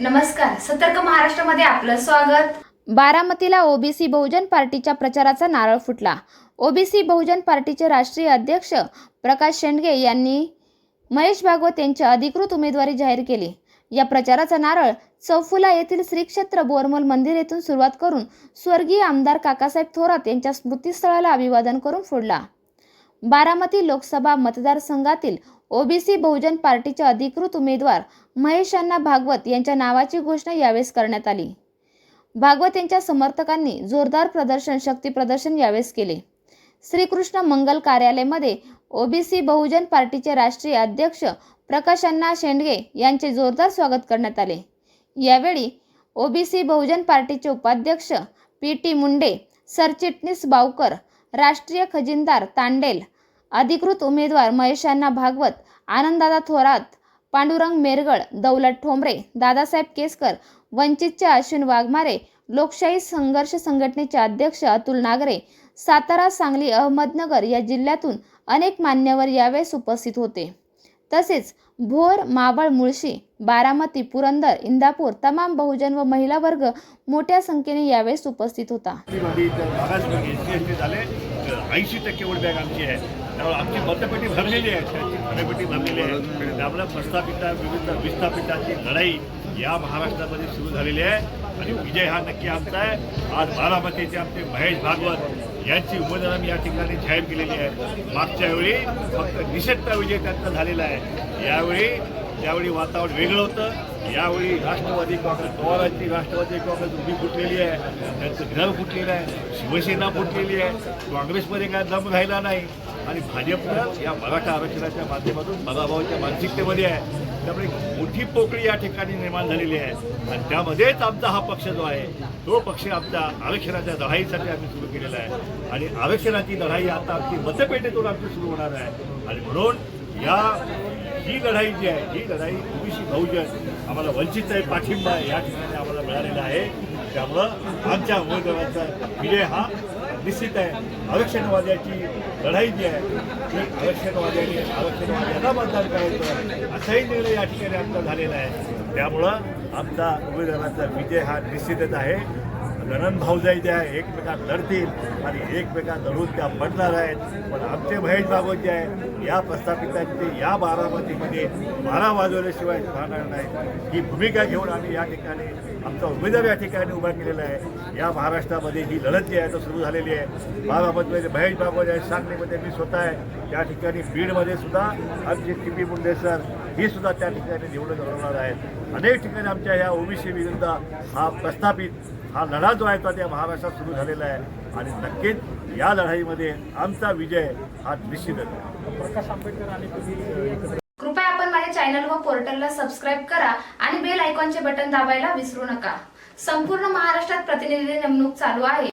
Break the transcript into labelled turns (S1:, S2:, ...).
S1: नमस्कार सतर्क महाराष्ट्रामध्ये आपलं स्वागत.
S2: बारामतीला ओबीसी बहुजन पार्टीच्या प्रचाराचा नारळ फुटला. ओबीसी बहुजन पार्टीचे राष्ट्रीय अध्यक्ष प्रकाश शेंडगे यांनी महेश भागवत यांची अधिकृत उमेदवारी जाहीर केली. या प्रचाराचा नारळ चौफुला येथील श्री क्षेत्र बोरमल मंदिर येथून सुरुवात करून स्वर्गीय आमदार काकासाहेब थोरात यांच्या स्मृतीस्थळाला अभिवादन करून फोडला. बारामती लोकसभा मतदारसंघातील ओबीसी बहुजन पार्टीचे अधिकृत उमेदवार महेश अण्णा भागवत यांच्या नावाची घोषणा यावेळेस करण्यात आली. भागवत यांच्या समर्थकांनी जोरदार प्रदर्शन शक्ती प्रदर्शन यावेळेस केले. श्रीकृष्ण मंगल कार्यालयामध्ये ओबीसी बहुजन पार्टीचे राष्ट्रीय अध्यक्ष प्रकाश अण्णा शेंडगे यांचे जोरदार स्वागत करण्यात आले. यावेळी ओबीसी बहुजन पार्टीचे उपाध्यक्ष पी टी मुंडे सरचिटणीस बावकर राष्ट्रीय खजिनदार तांडेल अधिकृत उमेदवार महेशांना भागवत आनंददादा थोरात पांडुरंग मेरगळ दौलत ठोंबरे दादासाहेब केसकर वंचितचे अश्विन वाघमारे लोकशाही संघर्ष संघटनेचे अध्यक्ष अतुल नागरे सातारा सांगली अहमदनगर या जिल्ह्यातून अनेक मान्यवर यावेळेस उपस्थित होते. तसेच भोर मावळ मुळशी बारामती पुरंदर इंदापूर तमाम बहुजन व महिला वर्ग मोठ्या संख्येने यावेळेस उपस्थित होता.
S3: ऐंशी टक्के वोट बँक आमची आहे. त्यामुळे आमची मतपेटी भरलेली आहे. त्याची मतपेटी भरलेली आहे. त्यामुळे प्रस्थापिता विरुद्ध विस्थापिताची लढाई या महाराष्ट्रामध्ये सुरू झालेली आहे. आणि विजय हा नक्की आमचा आहे. आज बारामतीचे आमचे महेश भागवत यांची उमेदवार आम्ही या ठिकाणी जाहीर केलेली आहे. मागच्या वेळी फक्त निषेधता विजय त्यांचा झालेला आहे. यावेळी त्यावेळी वातावरण वेगळं होतं यावेळी राष्ट्रवादी काँग्रेस पवारांची राष्ट्रवादी काँग्रेस उभी फुटलेली आहे. त्यांचं घर फुटलेलं आहे. शिवसेना फुटलेली आहे. काँग्रेसमध्ये काय दम राहिला नाही. आणि भाजपनं या मराठा आरक्षणाच्या माध्यमातून पराभवाच्या मानसिकतेमध्ये आहे. त्यामुळे मोठी पोकळी या ठिकाणी निर्माण झालेली आहे. आणि त्यामध्येच आमचा हा पक्ष जो आहे तो पक्ष आमच्या आरक्षणाच्या लढाईसाठी आम्ही सुरू केलेला आहे. आणि आरक्षणाची लढाई आता आमची मतपेटीतून आमची सुरू होणार आहे. आणि म्हणून या ही लढाई जी आहे ही लढाई ओबीसी बहुजन आम्हाला वंचित आहे पाठिंबा या ठिकाणी आम्हाला मिळालेला आहे. त्यामुळं आमच्या उमेदवाराचा विजय हा निश्चित आहे. आरक्षणवाद्याची लढाई जी आहे ती आरक्षणवाद्यांनी आरक्षणवाद्याला मतदान करायचं असाही निर्णय या ठिकाणी आमचा झालेला आहे. त्यामुळं आमचा उमेदवाराचा विजय हा निश्चितच आहे. गणन भाऊजाई आहे एकमेकात लढतील आणि एकमेकात लढून त्या पडणार आहेत. पण आमचे महेश भागवत जे आहे या प्रस्थापितांचे या बारामतीमध्ये बारा वाजवल्याशिवाय राहणार नाही. ही भूमिका घेऊन आम्ही या ठिकाणी आमचा उमेदवार या ठिकाणी उभा केलेला आहे. या महाराष्ट्रामध्ये ही लढत जी आहे तो सुरू झालेली आहे. बारामतीमध्ये महेश भागवत आहे सांगलीमध्ये मी स्वतः आहे. त्या ठिकाणी बीडमध्ये सुद्धा आमचे टी पी मुंडे सर ही सुद्धा त्या ठिकाणी निवडून लढवणार आहेत. अनेक ठिकाणी आमच्या या ओबीसी विरुद्ध हा प्रस्थापित हा लढा जो आहे तो त्या महाराष्ट्रात सुरू झालेला आहे. आणि नक्कीच या लढाईमध्ये आमचा विजय हा निश्चितच आहे.
S1: कृपया आपण माझ्या चॅनल व पोर्टलला सबस्क्राईब करा आणि बेल आयकॉनचे बटन दाबायला विसरू नका. संपूर्ण महाराष्ट्रात प्रतिनिधी नेमणूक चालू आहे.